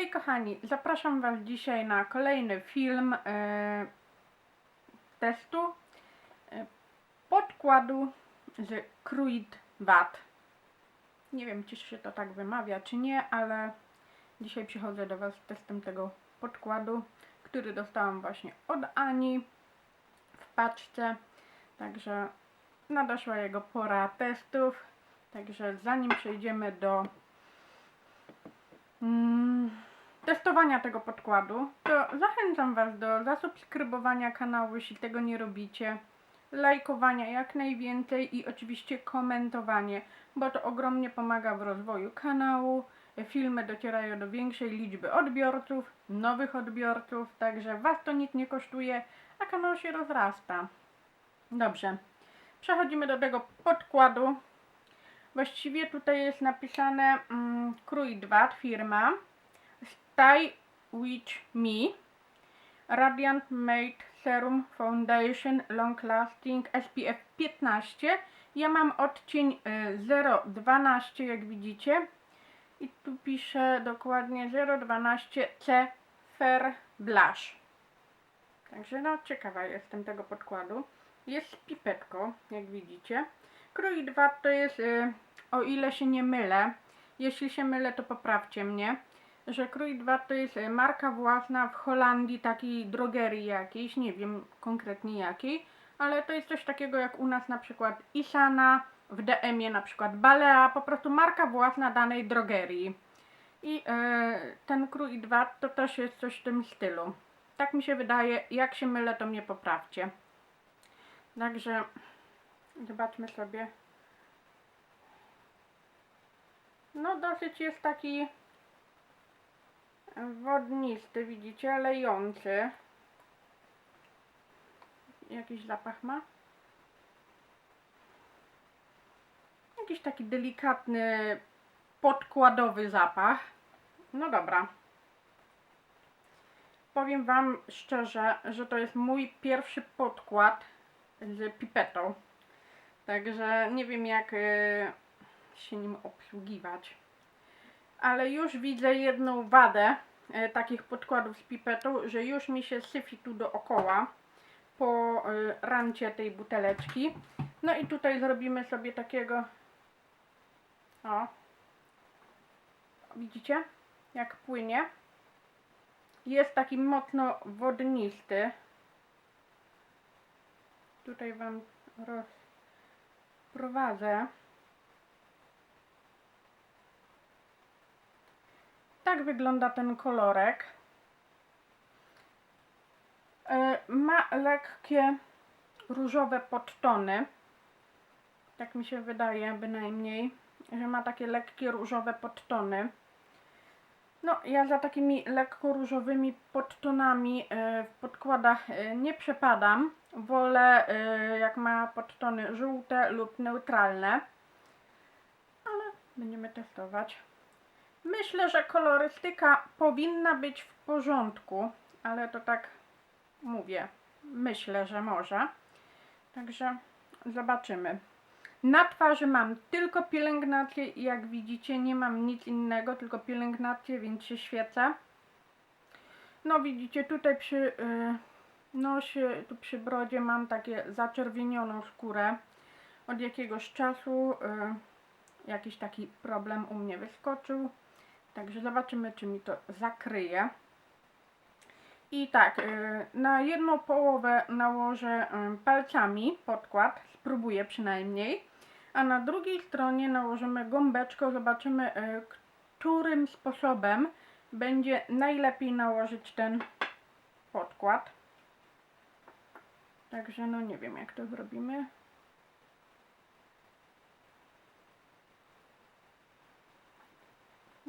Hej kochani, zapraszam Was dzisiaj na kolejny film e, testu e, podkładu z Kruid Wat. Nie wiem, czy się to tak wymawia, czy nie, ale dzisiaj przychodzę do Was z testem tego podkładu, który dostałam właśnie od Ani w paczce. Także nadeszła jego pora testów. Także zanim przejdziemy do mm, testowania tego podkładu, to zachęcam Was do zasubskrybowania kanału, jeśli tego nie robicie, lajkowania jak najwięcej i oczywiście komentowanie, bo to ogromnie pomaga w rozwoju kanału. Filmy docierają do większej liczby odbiorców, nowych odbiorców, także Was to nic nie kosztuje, a kanał się rozrasta. Dobrze, przechodzimy do tego podkładu. Właściwie tutaj jest napisane mm, Krój 2 firma Stay With Me Radiant Matte Serum Foundation Long Lasting SPF 15 ja mam odcień y, 012 jak widzicie. I tu pisze dokładnie 012 C Fair Blush. Także no ciekawa jestem tego podkładu. Jest pipetką jak widzicie. Krój 2 to jest, y, o ile się nie mylę, jeśli się mylę, to poprawcie mnie, że 2 to jest y, marka własna w Holandii, takiej drogerii jakiejś, nie wiem konkretnie jakiej, ale to jest coś takiego jak u nas na przykład Isana, w DM-ie na przykład Balea, po prostu marka własna danej drogerii. I y, ten 2 to też jest coś w tym stylu. Tak mi się wydaje, jak się mylę, to mnie poprawcie. Także Zobaczmy sobie. No dosyć jest taki wodnisty, widzicie, lejący. Jakiś zapach ma? Jakiś taki delikatny, podkładowy zapach. No dobra. Powiem Wam szczerze, że to jest mój pierwszy podkład z pipetą. Także nie wiem jak y, się nim obsługiwać. Ale już widzę jedną wadę takich podkładów z pipetą, że już mi się syfi tu dookoła po y, rancie tej buteleczki. No i tutaj zrobimy sobie takiego o widzicie jak płynie. Jest taki mocno wodnisty. Tutaj wam roz Tak wygląda ten kolorek. E, ma lekkie różowe podtony. Tak mi się wydaje bynajmniej, że ma takie lekkie różowe podtony. No, ja za takimi lekko różowymi podtonami e, w podkładach e, nie przepadam. Wolę jak ma podtony żółte lub neutralne. Ale będziemy testować. Myślę, że kolorystyka powinna być w porządku, ale to tak mówię. Myślę, że może. Także zobaczymy. Na twarzy mam tylko pielęgnację i jak widzicie nie mam nic innego, tylko pielęgnację, więc się świecę. No widzicie tutaj przy... Yy, nosie, tu przy brodzie mam takie zaczerwienioną skórę. Od jakiegoś czasu y, jakiś taki problem u mnie wyskoczył. Także zobaczymy, czy mi to zakryje. I tak, y, na jedną połowę nałożę y, palcami podkład, spróbuję przynajmniej. A na drugiej stronie nałożymy gąbeczką, zobaczymy, y, którym sposobem będzie najlepiej nałożyć ten podkład. Także no nie wiem jak to zrobimy.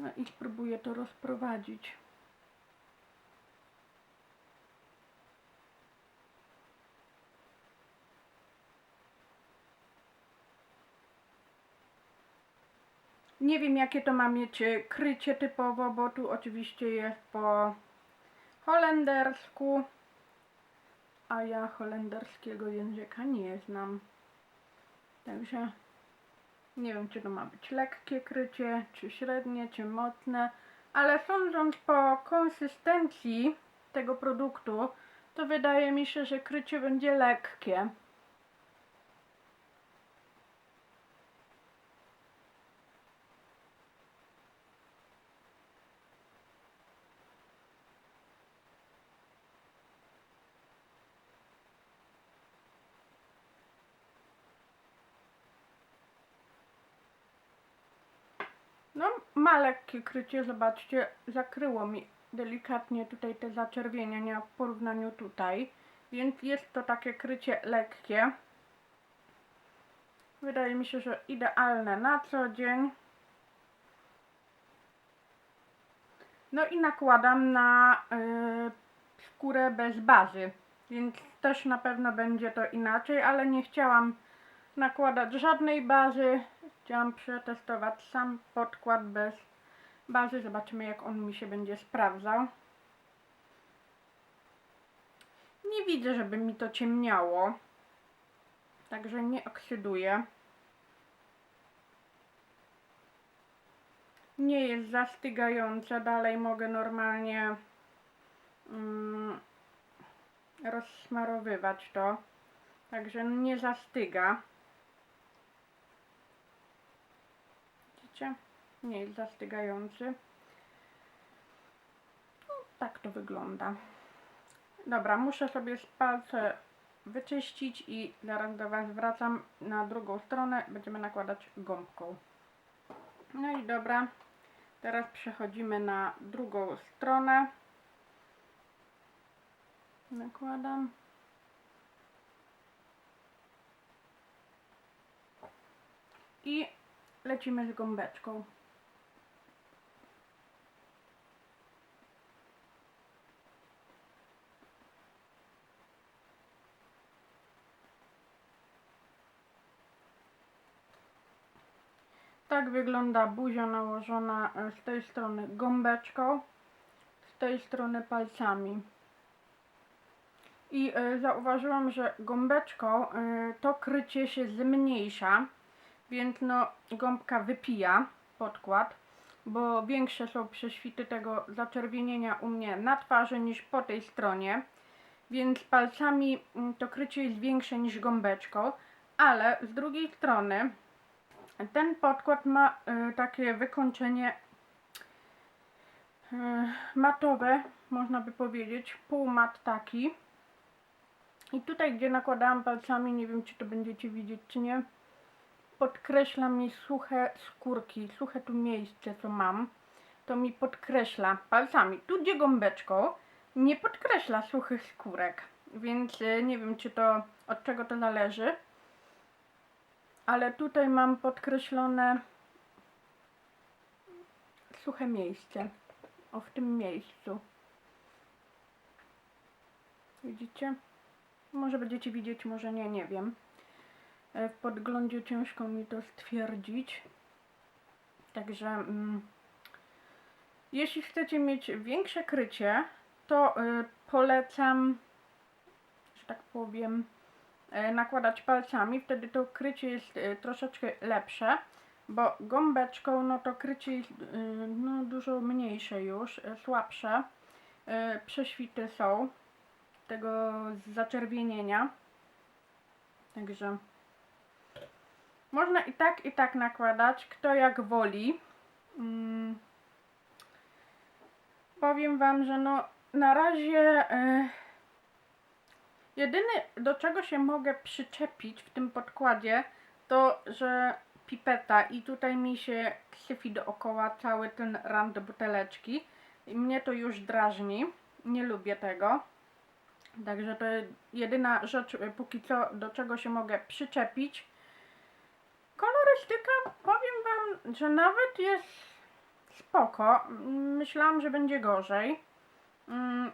No i spróbuję to rozprowadzić. Nie wiem jakie to ma mieć e, krycie typowo, bo tu oczywiście jest po holendersku a ja holenderskiego języka nie znam. Także nie wiem, czy to ma być lekkie krycie, czy średnie, czy mocne. Ale sądząc po konsystencji tego produktu, to wydaje mi się, że krycie będzie lekkie. No, ma lekkie krycie, zobaczcie, zakryło mi delikatnie tutaj te zaczerwienienia w porównaniu tutaj, więc jest to takie krycie lekkie. Wydaje mi się, że idealne na co dzień. No i nakładam na yy, skórę bez bazy, więc też na pewno będzie to inaczej, ale nie chciałam nakładać żadnej bazy. Chciałam przetestować sam podkład bez bazy. Zobaczymy jak on mi się będzie sprawdzał. Nie widzę, żeby mi to ciemniało. Także nie oksyduje. Nie jest zastygające. Dalej mogę normalnie mm, rozsmarowywać to. Także nie zastyga. Widzicie? Nie jest zastygający. No, tak to wygląda. Dobra, muszę sobie z palce wyczyścić i zaraz do Was wracam na drugą stronę. Będziemy nakładać gąbką. No i dobra, teraz przechodzimy na drugą stronę. Nakładam. I lecimy z gąbeczką. Tak wygląda buzia nałożona e, z tej strony gąbeczką, z tej strony palcami. I e, zauważyłam, że gąbeczką e, to krycie się zmniejsza, więc no gąbka wypija podkład, bo większe są prześwity tego zaczerwienienia u mnie na twarzy niż po tej stronie, więc palcami mm, to krycie jest większe niż gąbeczką, ale z drugiej strony ten podkład ma y, takie wykończenie y, matowe, można by powiedzieć, półmat taki. I tutaj, gdzie nakładałam palcami, nie wiem, czy to będziecie widzieć, czy nie, podkreśla mi suche skórki, suche tu miejsce, co mam, to mi podkreśla palcami. Tu, gdzie gąbeczką, nie podkreśla suchych skórek, więc y, nie wiem, czy to, od czego to zależy ale tutaj mam podkreślone suche miejsce. O, w tym miejscu. Widzicie? Może będziecie widzieć, może nie, nie wiem. E, W podglądzie ciężko mi to stwierdzić. Także mm, jeśli chcecie mieć większe krycie, to y, polecam, że tak powiem, e, nakładać palcami, wtedy to krycie jest e, troszeczkę lepsze, bo gąbeczką no to krycie jest e, no, dużo mniejsze już, e, słabsze. E, Prześwity są tego zaczerwienienia. Także można i tak, i tak nakładać, kto jak woli. Mm. Powiem Wam, że no na razie e, jedyny do czego się mogę przyczepić w tym podkładzie to, że pipeta i tutaj mi się syfi dookoła cały ten ram do buteleczki i mnie to już drażni, nie lubię tego. Także to jedyna rzecz e, póki co do czego się mogę przyczepić. Kolorystyka powiem Wam, że nawet jest spoko. Mm, Myślałam, że będzie gorzej. Mm,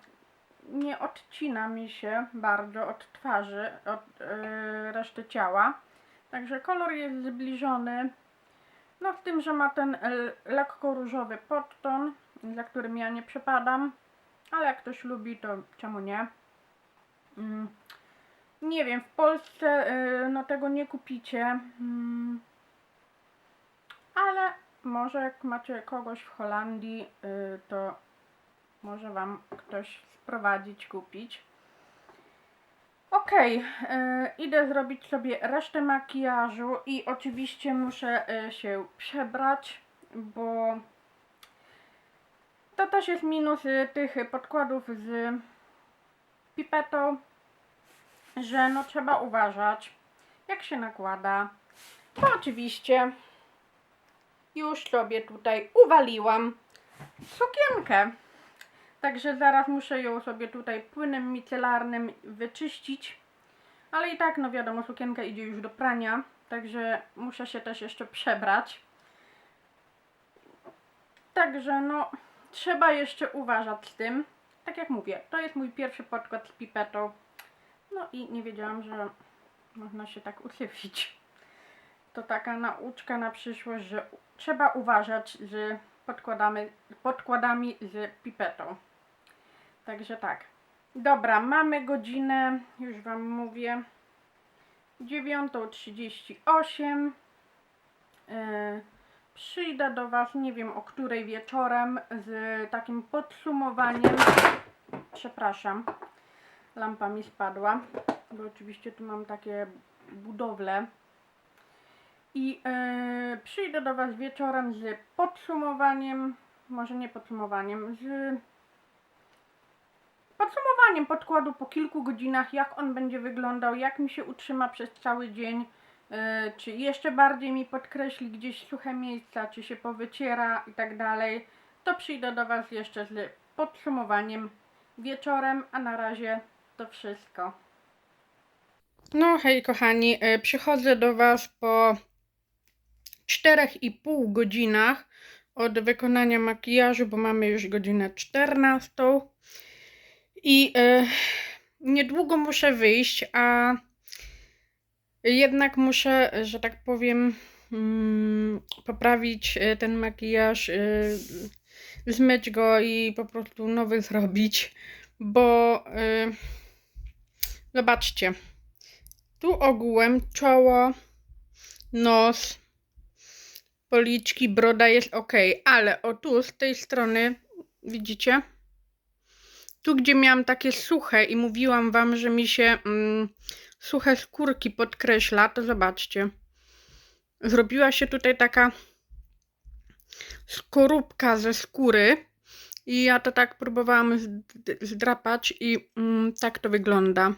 Nie odcina mi się bardzo od twarzy, od yy, reszty ciała. Także kolor jest zbliżony. No z tym, że ma ten e, lekko różowy podton, za którym ja nie przepadam. Ale jak ktoś lubi, to czemu nie? Mm. Nie wiem, w Polsce y, no tego nie kupicie. Ale może jak macie kogoś w Holandii, y, to może Wam ktoś sprowadzić, kupić. Y, idę zrobić sobie resztę makijażu i oczywiście muszę y, się przebrać, bo to też jest minus y, tych podkładów z pipetą, że no trzeba uważać jak się nakłada. To oczywiście już sobie tutaj uwaliłam sukienkę. Także zaraz muszę ją sobie tutaj płynem micelarnym wyczyścić. Ale i tak, no wiadomo, sukienka idzie już do prania. Także muszę się też jeszcze przebrać. Także no, trzeba jeszcze uważać z tym. Tak jak mówię, to jest mój pierwszy podkład z pipetą. No i nie wiedziałam, że można się tak usypić. To taka nauczka na przyszłość, że trzeba uważać z podkładami, podkładami z pipetą. Także tak. Dobra, mamy godzinę, już Wam mówię, 9.38. Yy, przyjdę do Was, nie wiem o której wieczorem, z takim podsumowaniem. Przepraszam, lampa mi spadła, bo oczywiście tu mam takie budowle. I yy, przyjdę do Was wieczorem z podsumowaniem, może nie podsumowaniem, z podsumowaniem podkładu po kilku godzinach, jak on będzie wyglądał, jak mi się utrzyma przez cały dzień, yy, czy jeszcze bardziej mi podkreśli gdzieś suche miejsca, czy się powyciera i tak dalej. To przyjdę do Was jeszcze z podsumowaniem wieczorem, a na razie to wszystko. No hej kochani, y, przychodzę do Was po 4,5 godzinach od wykonania makijażu, bo mamy już godzinę 14. I y, niedługo muszę wyjść, a jednak muszę, że tak powiem, mm, poprawić y, ten makijaż, y, zmyć go i po prostu nowy zrobić, bo y, zobaczcie, tu ogółem czoło, nos, policzki, broda jest ok, ale o tu z tej strony, widzicie? Tu, gdzie miałam takie suche i mówiłam wam, że mi się mm, suche skórki podkreśla, to zobaczcie. Zrobiła się tutaj taka skorupka ze skóry i ja to tak próbowałam zd- zdrapać i mm, tak to wygląda.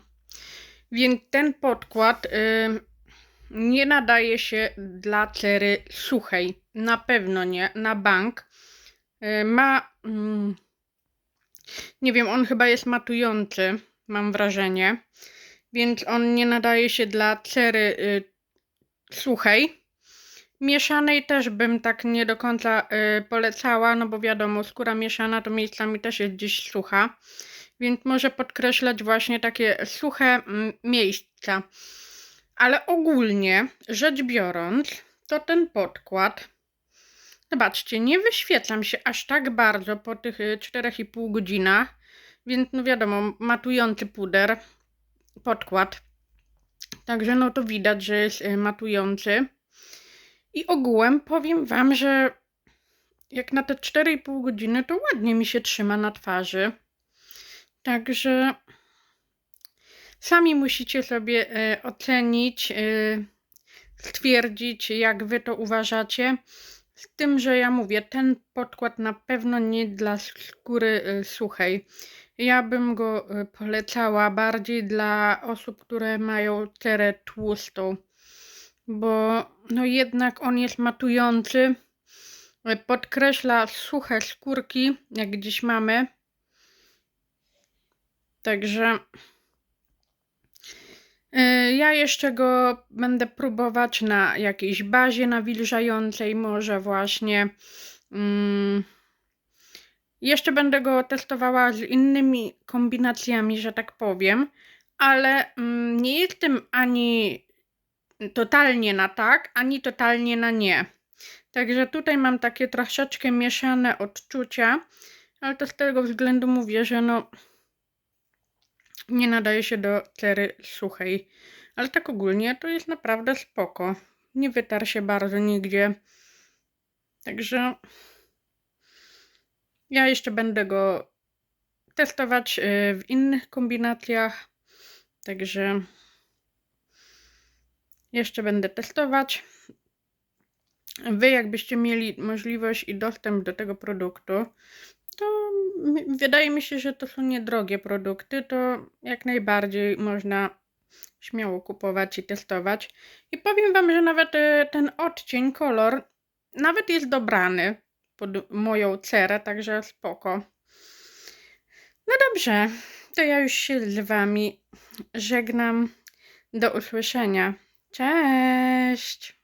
Więc ten podkład nie nadaje się dla cery suchej. Na pewno nie, na bank. Y, ma. Mm, nie wiem, on chyba jest matujący, mam wrażenie. Więc on nie nadaje się dla cery y, suchej. Mieszanej też bym tak nie do końca y, polecała, no bo wiadomo, skóra mieszana to miejscami też jest gdzieś sucha, więc może podkreślać właśnie takie suche mm, miejsca. Ale ogólnie rzecz biorąc, to ten podkład, zobaczcie, nie wyświetlam się aż tak bardzo po tych y, 4,5 godzinach, więc no wiadomo, matujący puder, podkład. Także no to widać, że jest y, matujący. I ogółem powiem Wam, że jak na te 4,5 godziny, to ładnie mi się trzyma na twarzy. Także sami musicie sobie e, ocenić, e, stwierdzić, jak Wy to uważacie. Z tym, że ja mówię, ten podkład na pewno nie dla skóry e, suchej. Ja bym go polecała bardziej dla osób, które mają cerę tłustą bo no jednak on jest matujący. Podkreśla suche skórki, jak gdzieś mamy. Także ja jeszcze go będę próbować na jakiejś bazie nawilżającej, może właśnie. Mm, jeszcze będę go testowała z innymi kombinacjami, że tak powiem, ale mm, nie jestem ani totalnie na tak, ani totalnie na nie. Także tutaj mam takie troszeczkę mieszane odczucia, ale to z tego względu mówię, że no nie nadaje się do cery suchej. Ale tak ogólnie to jest naprawdę spoko. Nie wytarł się bardzo nigdzie. Także ja jeszcze będę go testować y, w innych kombinacjach. Także jeszcze będę testować. Wy, jakbyście mieli możliwość i dostęp do tego produktu, to wydaje mi się, że to są niedrogie produkty, to jak najbardziej można śmiało kupować i testować. I powiem Wam, że nawet e, ten odcień, kolor, nawet jest dobrany pod moją cerę, także spoko. No dobrze, to ja już się z Wami żegnam. Do usłyszenia. Cześć!